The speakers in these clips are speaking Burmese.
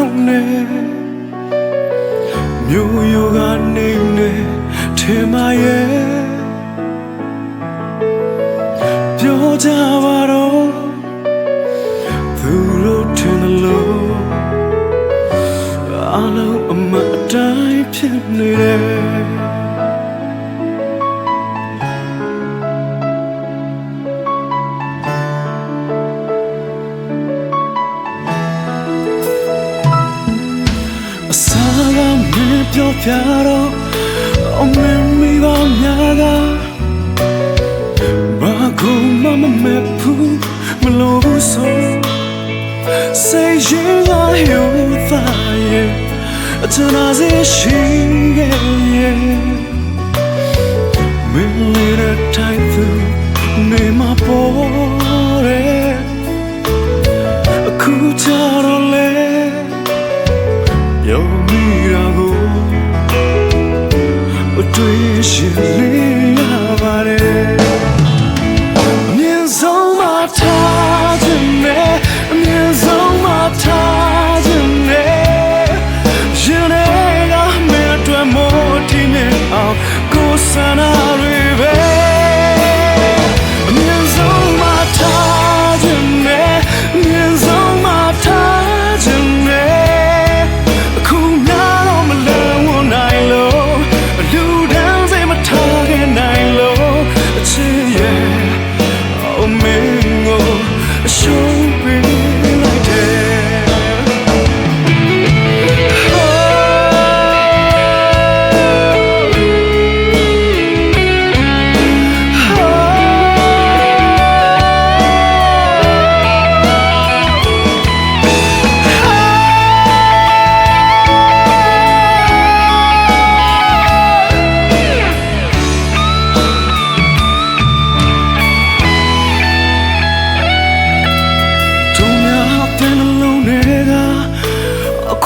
င်းတစ်ခေါက်နဲ့မျိုးရိုးကနေနေထဲမှာရဲ့ပြောကြပါတော့သူတို့ထင်တယ်လို့အလုံးအမအတိုင်းဖြစ်နေတယ် င်းပြောပြတော့အမင်းမိဘများကဘာကူမမမဲ့ဘူးမလို့ဘူးဆို Say you are you fire အချနာစေရှိရဲ့မင်းလေးတဲ့တိုင်းသူနေမပေါ်ရဲ့အခုချတော့ အတွေ့ရှိ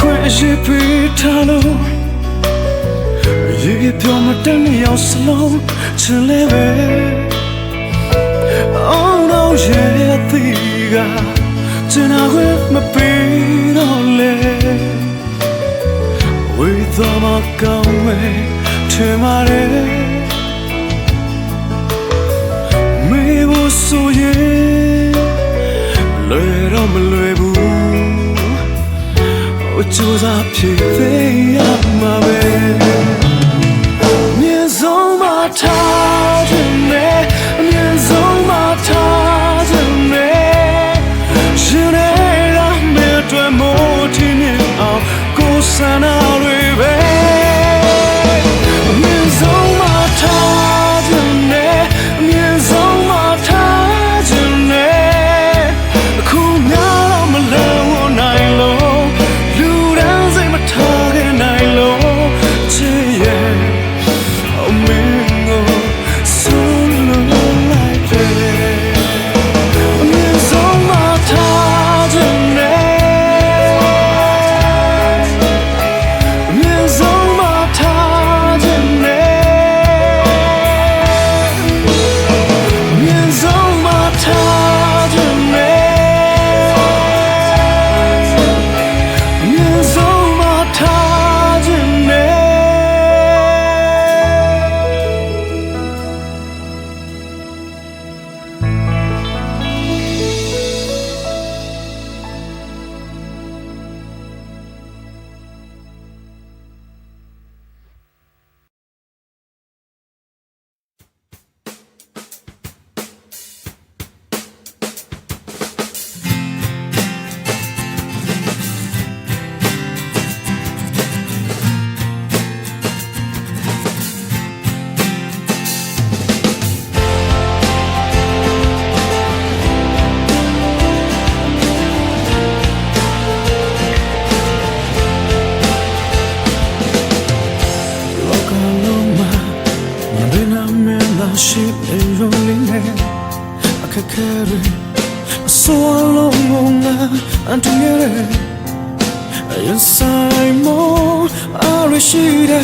ခွင့်အရေးပေးထားလို့ရေပြောမတတ်နေအောင်စလုံးချင်လဲပဲ Oh no yeah ဒီကကျန်တာဝဲမပေးတော့လေဝေးသွားမကောင်းမဲ့ထင်ပါတယ်မေဖို့ဆိုရင်လွယ်တော့မလွယ်ဘူးအ ကျိုးစားဖြစ်သေးရမှာပဲမြင်ဆုံးမထားခြင်းနဲ့အမြင်ဆုံးမထားခြင်းနဲ့ရှင်ရဲ့အမေတွေမို့ထင်းနေအောင်ကိုယ်ဆန္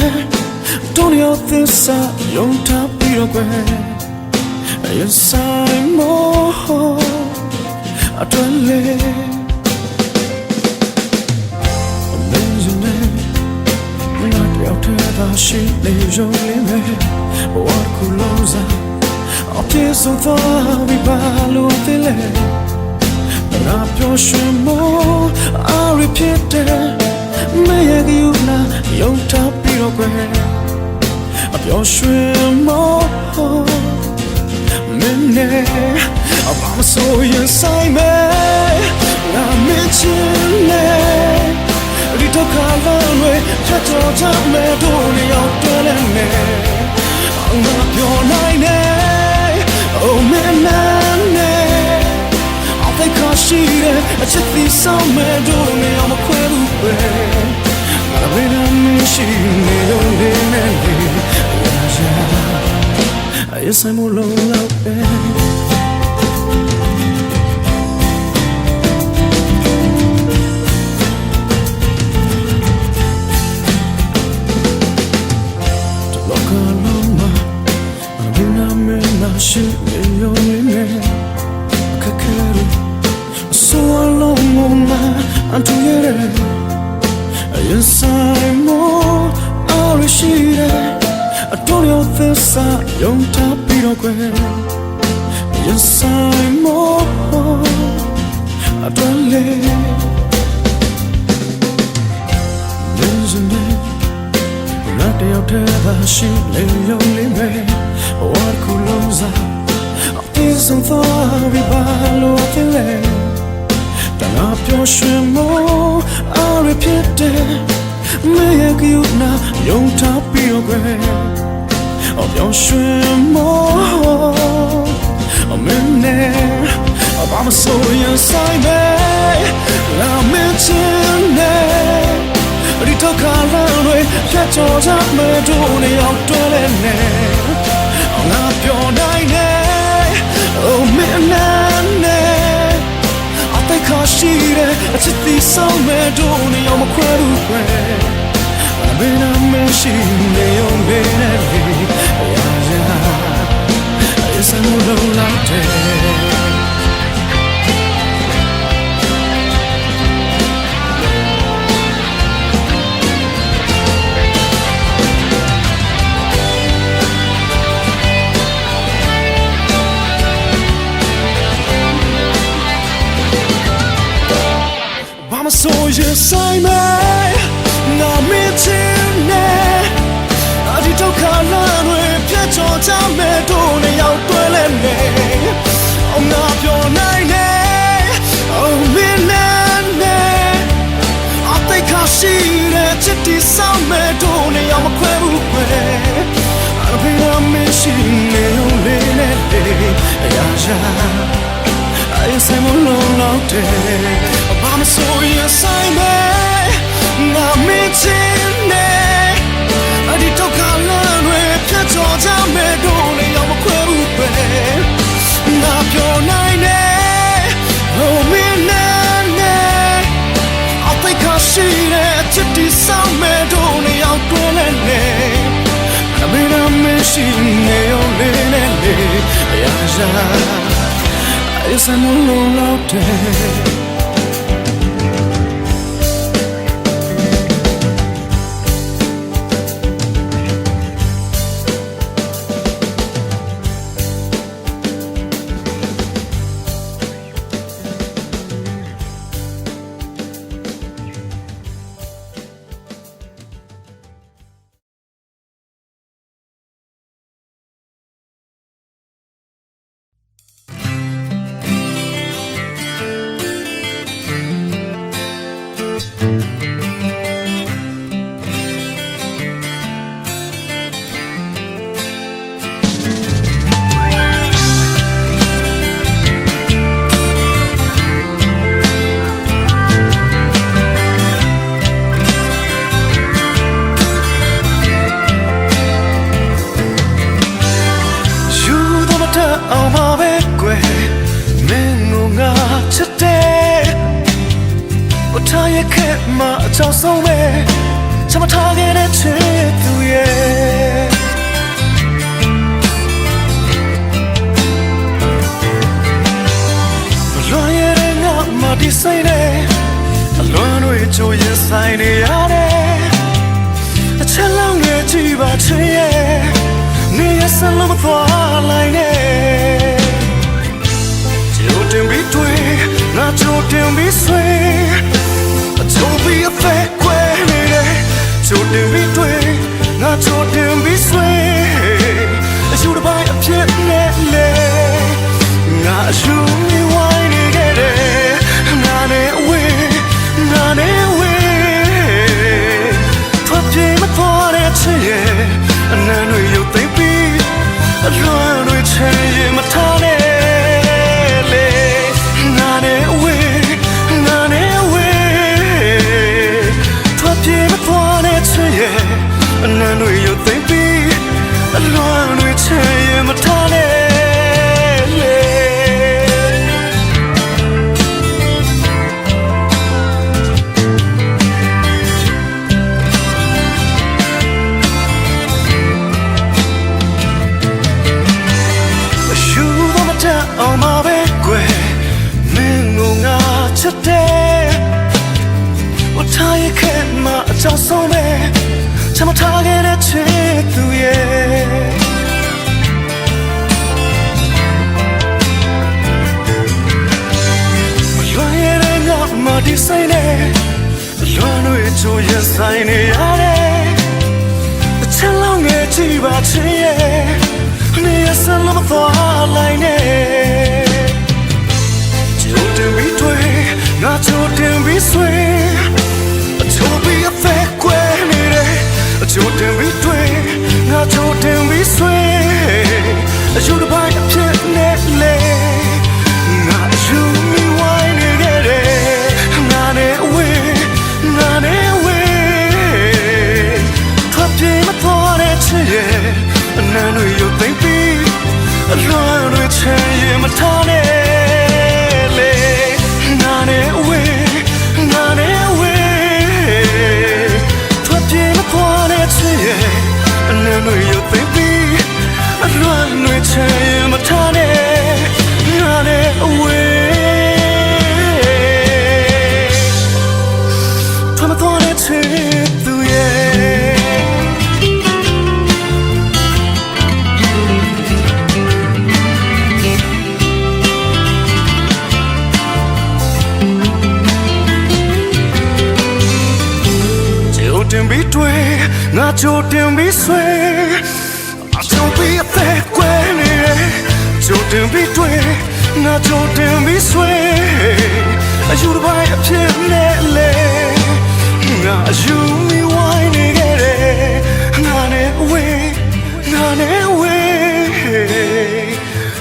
ရှိတယ်တို့ရောသစ္စာယုံထားပြီးတော့ကွယ်ရင်ဆိုင်မောအတွဲလေအမင်းစနေငါတယောက်တည်းသာရှိနေရုံလေးပဲဘဝတစ်ခုလုံးစားအပြေဆုံးသွားပြီးပါလို့သိလဲငါပြောရှင်မောအားရဖြစ်တယ်မရကယူနာယုံထားပြီး တော့ကွယ်အပြောရှင်မောမင်းနဲ့အပါမဆိုရင်ဆိုင်မယ်ငါမင်းချင်းနဲ့ဒီတော့ခါလာလွယ်ဖြတ်တော်ချမယ်တို့လျောက်တွဲလဲမယ်ငါပြောနိုင်တယ် Oh man man အသိခါရှိတဲ့အချစ်သီးဆောင်မဲ့တို့နဲ့အောင်မခွဲဘူးပဲ ငါဘေးနာမရှိနေလို့နေနေနေရာရှာအ စုံသွားပြီးပါလို့ဖြစ်လေတနာပြောရွှင်မောအားရဖြစ်တယ်မရကယူနာယုံထားပြီးတော့ကွယ်အပြောရွှင်မောအမင်းနဲ့အပါမဆိုရင်ဆိုင်မယ်လာမင်းချင်းနဲ့ဒီတော့ခါလာတွေဖြတ်ကျော်ကြမဲ့တို့နဲ့ရောက်တွဲလဲနေငါပြော နိုင်နေ Oh man man အသိခါရှိတဲ့အချစ်သီးဆောင်မဲ့တို့နဲ့ရောက်မခွဲဘူးခွဲအမေနာမရှိနေုံပဲနဲ့ရာရာအစမလို့ ဆိုရင်ဆိုင်မယ်ငါမင်းချင်းနဲ့အဒီတော့ခါလာတွေပြတ်ချော်ကြမဲ့တို့နဲ့ရောက်တွဲလဲနေအောင်ငါပြောနိုင်နေ Oh မင်းနဲ့အသိခါရှိတဲ့ချစ်တီဆောင်မဲ့တို့နဲ့ရောက်မခွဲဘူးပဲအဖေကမင်းရှိနေလို့လေးနဲ့အရာရာ I say mo lo lo de ba ma so ya sai me na mi chin ne a di to ka la lwe phat chaw ja me do ne yaw ma khwe bu pe na pyo nai ne oh mi na ne a thai ka shi ne chit ti sao me do ne yaw twe le ne a me na me shi ne yo le le le ya ya It's a no long out day အောင်ပါပဲကွယ်မင်းကိုငါချစ်တယ်အထားရခဲ့မှာအချောင်းဆုံးပဲချမထားခဲ့တဲ့ချစ်သူရဲ့မလွန်ရတဲ့ငါမဒီဆိုင်နဲ့အလွန်တွေချိုးရင်ဆိုင်နေရတယ်အချက်လောက်ငယ်ကြည့်ပါချင်ရဲ့ နေရစလုံးမသွားလိုက်နဲ့ကျိုးတင်ပြီးတွေ့ငါကျိုးတင်ပြီးဆွေအချိုးပြီးအဖက်ခွဲနေတယ်ကျိုးတင်ပြီးတွေ့ငါကျိုးတင်ပြီးဆွေအရှူတစ်ပိုင်းအဖြစ်နဲ့လေငါအရှူ ချိုးတင်ပြီးတွေ့ငါချိုးတင်ပြီးဆွေး 就定必碎，那就必被归零，就定必对，那就定必碎，有的白也偏累累，那有你歪你给的，那你为，那你为，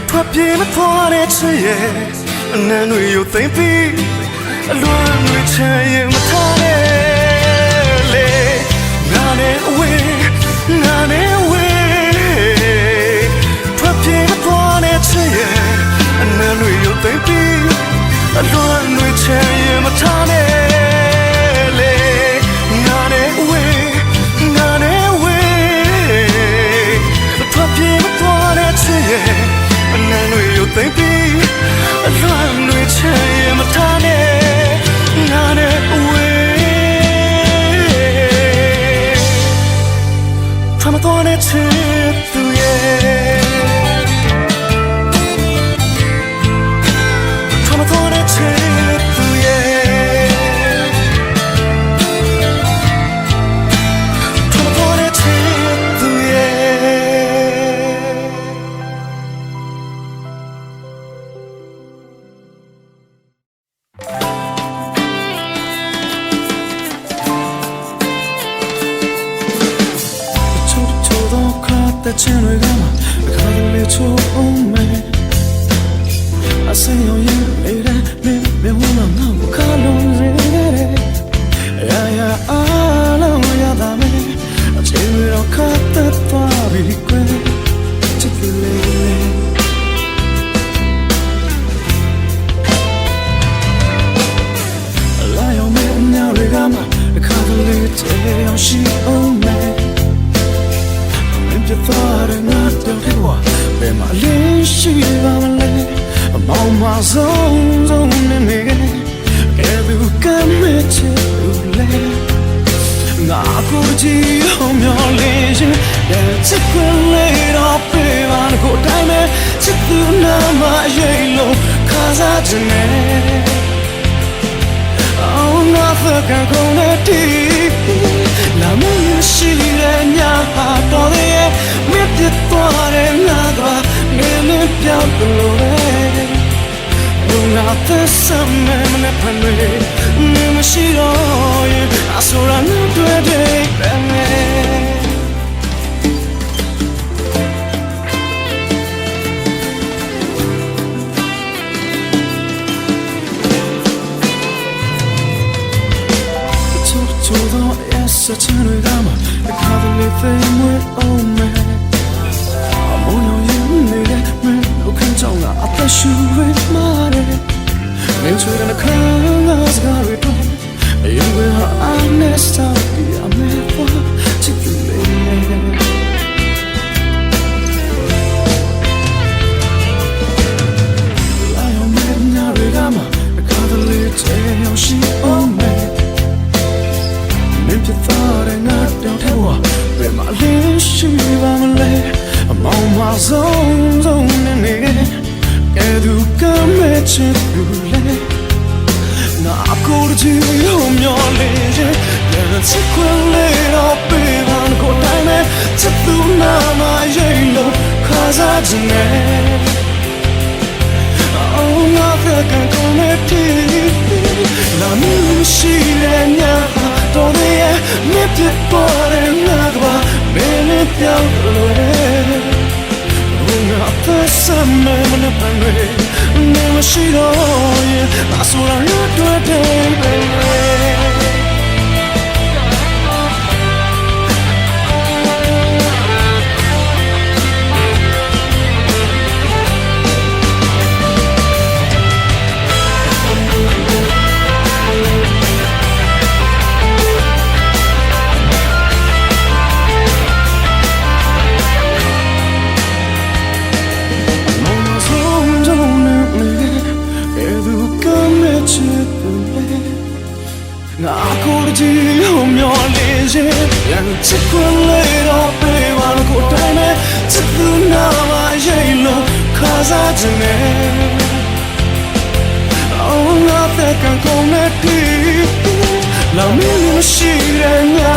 突变了破的枝叶，那你又怎比，乱你却也没他的。 နေကဲသူကမဲ့ချစ်သူလဲငါကိုကြည့်ဟောမျောလင်းရင်တဲ့ချစ်ခွင့်လေးတော့ပေးပါကိုတိုင်းမဲ့ချစ်သူနာမရိတ်လို့ခါစားခြင်းနဲ့ Oh, nothing gonna do. La musica mia tode mi pittore nada nelle piantole. Una testa me ne prende, ne စားခြင်းနဲ့ Oh, nothing gonna do. La musica mia, dove è mi più cuore l'acqua, bene piangere. Una testa me ne prende, ne mi uscirò io, ma sola io nothing can go ne ti La mi mi shi re nya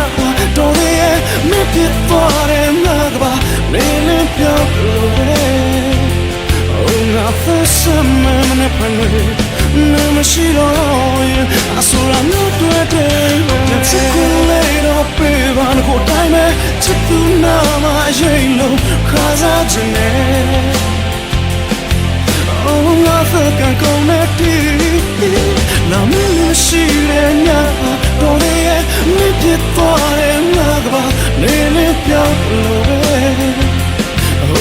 do de me pi fare na ba le le pyo lo una fessa me ne prende ne mi shiro asura no due te ne chikulero pe van ko dai me chitu na ma yei lo khaza jine oh na fa kan ko ne ti la mi mi shire nya do de mi pit fare na ba ne ne pya lo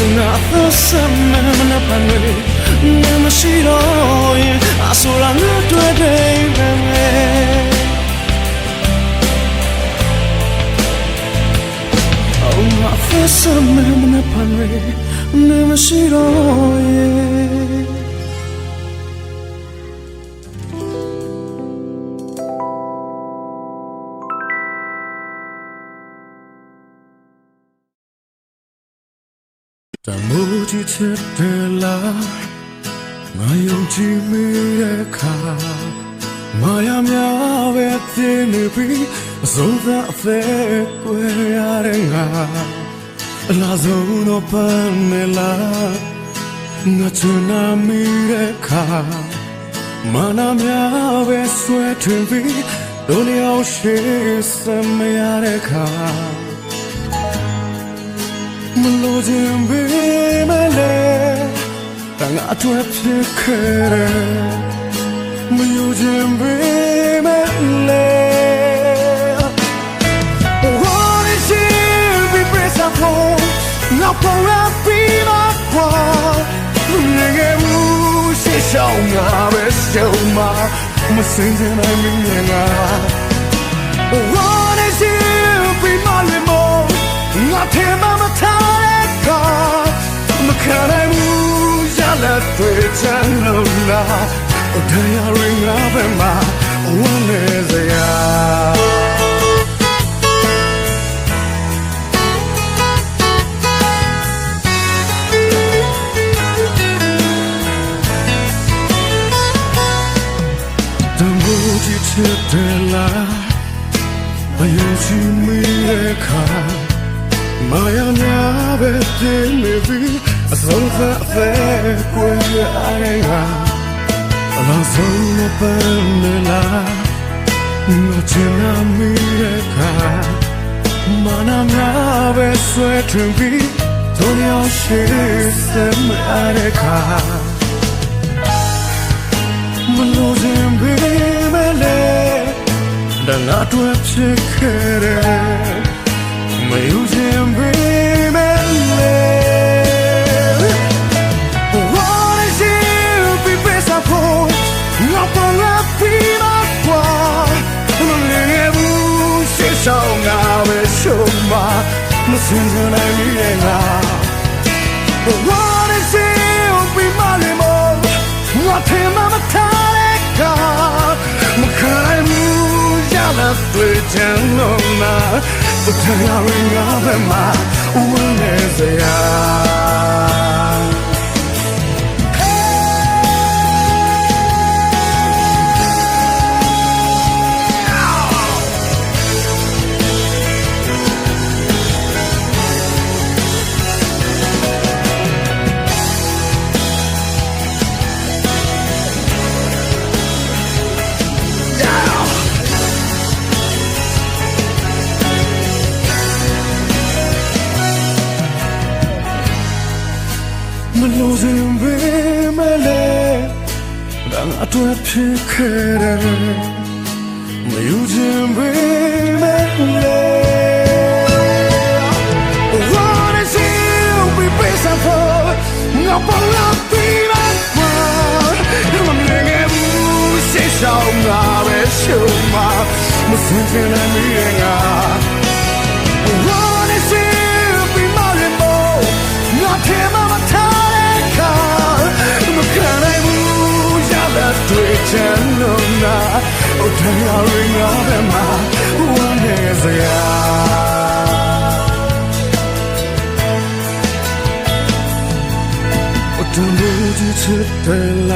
una forza me ne prende ne mi shiro asura no due te me una forza me ne prende ne mi shiro yeah တမိုးကြီးချစ်တယ်လားငါယုံကြည်မိတဲ့အခါမာယာများပဲပြင်းနေပြီးအစိုးရအဖဲကွယ်ရတဲ့ငါအလားဆုံးတော့ပန်းနေလားငါချင်နာမိတဲ့အခါမာနာများပဲဆွဲထွင်ပြီးတို့လျောက်ရှိစမရတဲ့အခါ မလို့ခြင်းပဲမလဲတန်အထွတ်ဖြစ်ခဲ့တယ်မယူခြင်းပဲမလဲ What is it be press up for now for a be my part ငယ်ငယ်ဘူးရှေ့ရှောင်းငါပဲရှုံးမှာမစ ထဲမှာမထားတဲ့ခါမခံနိုင်ဘူးရလက်တွေချမ်းလို့လားတရားရင်းငါပဲမှာဝမ်းနေစရာတန်ဖိုးကြီးချစ်တယ်လား မယုံကြည်မိတဲ့ခါမာယာများပဲပြင်းနေပြီအဆုံးသတ်အသက်ကိုရအားရအလုံးစုံမပန်းနေလားငါချင်နာမိတဲ့ခါမာနာများပဲဆွဲထွင်ပြီးတို့ရောက်ရှိစမ်းမရတဲ့ခါမလို့ခြင်းပေမဲ့လေဒါငါတို့ဖြစ်ခဲ့တယ် မယူခြင်းပေမဲ့လေ What is you be best of all ငါပေါ်လာပြီးတော့ကွာမလေးဘူးရှေ့ဆောင်ငါပဲရှုံးမှာမစင်စနိုင်မိရဲ့ငါ What is you be my limit ငါထဲမှာမထားတဲ့ကမခိုင်ဘူးရလာ တွေ့ချင်လို့နာတရားရင်းငါပဲမှာဝင်နေစရာ ငါပေါ်လာပြီးတော့ကွာဒီ 吃的啦，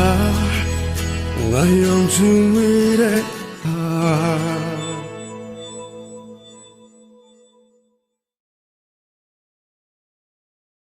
我用尽力的啊。